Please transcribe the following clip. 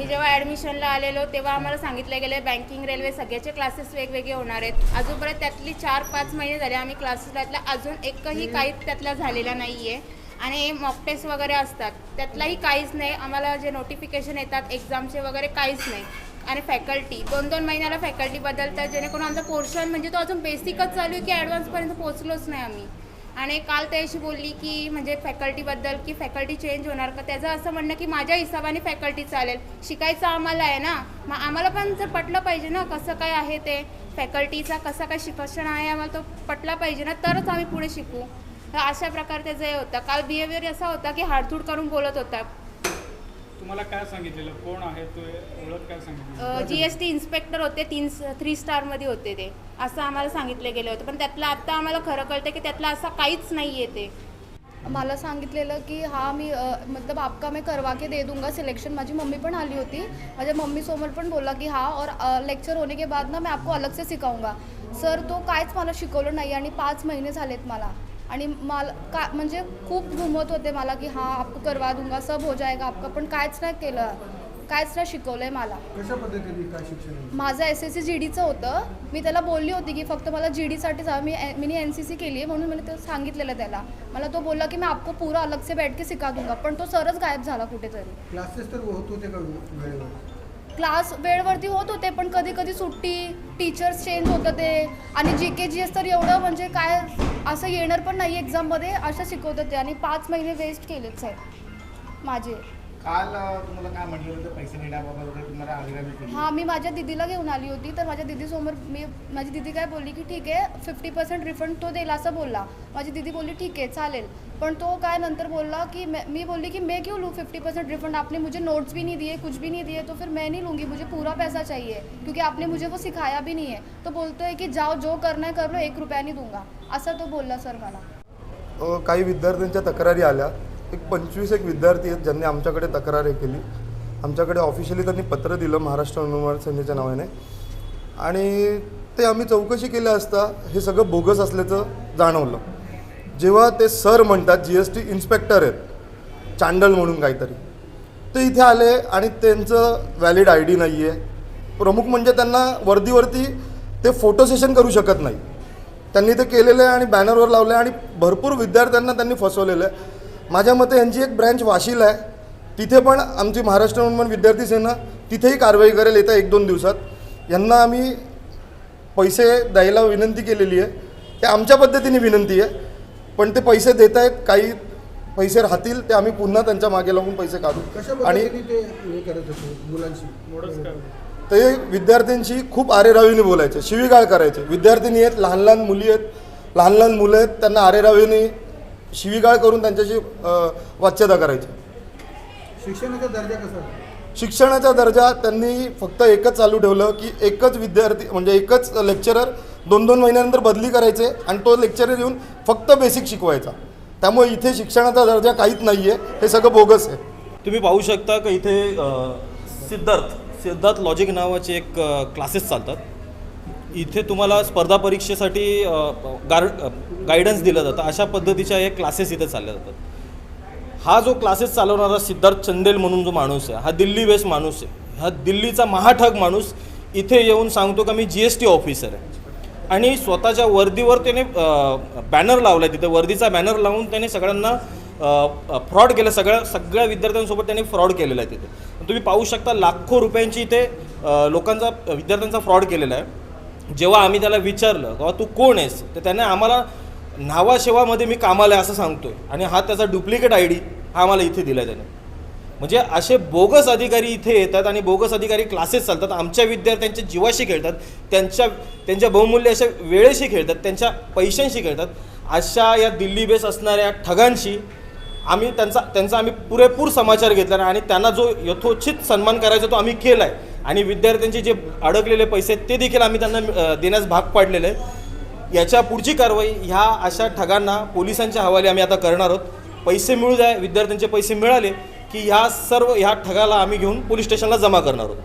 आम्ही जेव्हा ॲडमिशनला आलेलो तेव्हा आम्हाला सांगितलं गेलं बँकिंग रेल्वे सगळ्याचे क्लासेस वेगवेगळे होणार आहेत. अजूनपर्यंत त्यातली चार पाच महिने झाले आम्ही क्लासेस त्यातला अजून एकही काही त्यातला झालेला नाही आहे आणि मॉक टेस्ट वगैरे असतात. त्यातलाही काहीच नाही. आम्हाला जे नोटिफिकेशन येतात एक्झामचे वगैरे काहीच नाही. आणि फॅकल्टी दोन दोन महिन्याला फॅकल्टी बदलतात. जेणेकरून आमचा पोर्शन म्हणजे तो अजून बेसिकच चालू आहे की ॲडव्हान्सपर्यंत पोहोचलोच नाही आम्ही. आणि काल त्याशी बोलली की म्हणजे फॅकल्टीबद्दल की फॅकल्टी चेंज होणार का? त्याचं असं म्हणणं की माझ्या हिशोबाने फॅकल्टी चालेल. शिकायचं आम्हाला आहे ना? मग आम्हाला पण जर पटलं पाहिजे ना कसं काय आहे ते? फॅकल्टीचा कसा काय शिक्षण आहे आम्हाला तो पटला पाहिजे ना तरच आम्ही पुढे शिकू. तर अशा प्रकारे त्याचं हे होतं. काल बिहेवियर असा होता की हाडथूड करून बोलत होता. तुम्हाला काय सांगितलेलं? कोण आहे तो? ओळख काय सांगितली? जी एस टी इन्स्पेक्टर होते तीन थ्री स्टारमध्ये होते ते. असं आम्हाला सांगितलं गेलं होतं. पण त्यातलं आत्ता आम्हाला खरं कळतं की त्यातलं असं काहीच नाही आहे ते. मला सांगितलेलं की हा मी मतलब आपका मैं करवा के दे दूंगा सिलेक्शन माझी मम्मी पण आली होती. माझ्या मम्मीसमोर पण बोलला की हा और लेक्चर होने के बाद ना मैं आपको अलग से सिखाऊंगा. सर तो काहीच मला शिकवलं नाही आणि पाच महिने झालेत मला. आणि मला का म्हणजे खूप घुमत होते मला की हा आपको करवा दूंगा सब हो जाएगा आपका पण काहीच नाही केलं. काहीच नाही शिकवलं आहे मला. कशा पद्धतीने काय शिक्षण आहे? माझं एस एस सी जी डीचं होतं. मी त्याला बोलली होती की फक्त मला जी डीसाठीच हवं. मी मी एन सी सी केली आहे म्हणून मी ते सांगितलेलं त्याला. मला तो बोलला की मैं आपको पूरा अलग से बैठ के सिखा दूंगा पण तो सरच गायब झाला कुठेतरी. क्लासेस तर होत होते का क्लास वेळवरती होत होते पण कधी कधी सुट्टी टीचर्स चेंज होतं ते. आणि जी के जी एस तर एवढं म्हणजे काय असं येणार पण नाही एक्झाममध्ये असं शिकवतात ते. आणि पाच महिने वेस्ट केलेच आहेत माझे. काल तुम्हाला काय म्हटलं होतं पैसे नेण्याबाबत वगैरे तुम्हाला आग्रह केली? हां मी माझ्या दिदीला घेऊन आली होती तर माझ्या दिदीसमोर मी माझी दिदी काय बोलली की ठीक आहे फिफ्टी पर्सेंट रिफंड तो देईल असं बोलला. माझी दिदी बोलली ठीक आहे चालेल. पण तो काय नंतर बोलला की मैं मी बोलली की मैं क्यों लूँ? फिफ्टी परसेंट रिफंड आपने मुझे नोट्स भी नहीं दिए कुछ भी नहीं दिए तो फिर मैं नहीं लूँगी मुझे पूरा पैसा चाहिए क्योंकि आपने मुझे वो सिखाया भी नहीं है। तो बोलतो है की जाओ जो करना है कर लो एक रुपया नहीं दूंगा। असं तो बोलला सर मला। काही विद्यार्थ्यांच्या तक्रारी आल्या. एक पंचवीस एक विद्यार्थी आहेत ज्यांनी आमच्याकडे तक्रार हे केली. आमच्याकडे ऑफिशियली त्यांनी पत्र दिलं महाराष्ट्र अनुमान सेनेच्या नावाने. आणि ते आम्ही चौकशी केल्या असता हे सगळं बोगस असल्याचं जाणवलं. जेव्हा ते सर म्हणतात जी एस टी इन्स्पेक्टर आहेत चांडल म्हणून काहीतरी ते इथे आले आणि त्यांचं व्हॅलिड आय डी नाही आहे प्रमुख म्हणजे त्यांना वर्दीवरती ते फोटो सेशन करू शकत नाही. त्यांनी ते केलेलं आहे आणि बॅनरवर लावलं आहे आणि भरपूर विद्यार्थ्यांना त्यांनी फसवलेलं आहे. माझ्या मते यांची एक ब्रँच वाशील आहे. तिथे पण आमची महाराष्ट्र मुंबई विद्यार्थी सेना तिथेही कारवाई करेल येत्या एक दोन दिवसात. यांना आम्ही पैसे द्यायला विनंती केलेली आहे. ते आमच्या पद्धतीने विनंती आहे. पण ते पैसे देत आहेत काही पैसे राहतील ते आम्ही पुन्हा त्यांच्या मागे लागून पैसे काढू. आणि ते विद्यार्थ्यांशी खूप आरेरावीने बोलायचे शिवीगाळ करायचे. विद्यार्थिनी आहेत लहान लहान मुली आहेत लहान लहान मुलं आहेत त्यांना आरेरावीने शिवीगाळ करून त्यांच्याशी वाच्यता करायची. शिक्षणाचा दर्जा कसा? शिक्षणाचा दर्जा त्यांनी फक्त एकच चालू ठेवलं की एकच विद्यार्थी म्हणजे एकच लेक्चरर दोन दोन महिन्यानंतर बदली करायचे आणि तो लेक्चरर येऊन फक्त बेसिक शिकवायचा. त्यामुळे इथे शिक्षणाचा दर्जा काहीच नाही आहे हे सगळं बोगस आहे. तुम्ही पाहू शकता का इथे सिद्धार्थ सिद्धार्थ लॉजिक नावाचे एक क्लासेस चालतात. इथे तुम्हाला स्पर्धा परीक्षेसाठी गार गायडन्स दिलं जातं. अशा पद्धतीच्या एक क्लासेस इथे चालल्या जातात. हा जो क्लासेस चालवणारा सिद्धार्थ चंदेल म्हणून जो माणूस आहे हा दिल्ली बेस माणूस आहे. हा दिल्लीचा महाठग माणूस इथे येऊन सांगतो का मी जी एस टी ऑफिसर आहे. आणि स्वतःच्या वर्दीवर त्याने बॅनर लावला आहे तिथे. वर्दीचा बॅनर लावून त्याने सगळ्यांना फ्रॉड केलं. सगळ्या सगळ्या विद्यार्थ्यांसोबत त्याने फ्रॉड केलेला आहे तिथे. तुम्ही पाहू शकता लाखो रुपयांची इथे लोकांचा विद्यार्थ्यांचा फ्रॉड केलेला आहे. जेव्हा आम्ही त्याला विचारलं तेव्हा तू कोण आहेस? तर त्याने आम्हाला नावाशेवामध्ये मी कामाला आहे असं सांगतोय. आणि हा त्याचा डुप्लिकेट आय डी हा आम्हाला इथे दिला त्याने. म्हणजे असे बोगस अधिकारी इथे येतात आणि बोगस अधिकारी क्लासेस चालतात. आमच्या विद्यार्थ्यांच्या जीवाशी खेळतात. त्यांच्या त्यांच्या बहुमूल्य अशा वेळेशी खेळतात. त्यांच्या पैशांशी खेळतात. अशा या दिल्ली बेस असणाऱ्या ठगांशी आम्ही त्यांचा त्यांचा आम्ही पुरेपूर समाचार घेतला आणि त्यांना जो यथोचित सन्मान करायचा तो आम्ही केला आहे आणि विद्यार्थ्यांचे जे अडकलेले पैसे आहेत ते देखील आम्ही त्यांना देण्यास भाग पाडलेले आहे याच्या पुढची कारवाई ह्या अशा ठगांना पोलिसांच्या हवाले आम्ही आता करणार आहोत. पैसे मिळू द्या विद्यार्थ्यांचे पैसे मिळाले की ह्या सर्व ह्या ठगाला आम्ही घेऊन पोलीस स्टेशनला जमा करणार आहोत.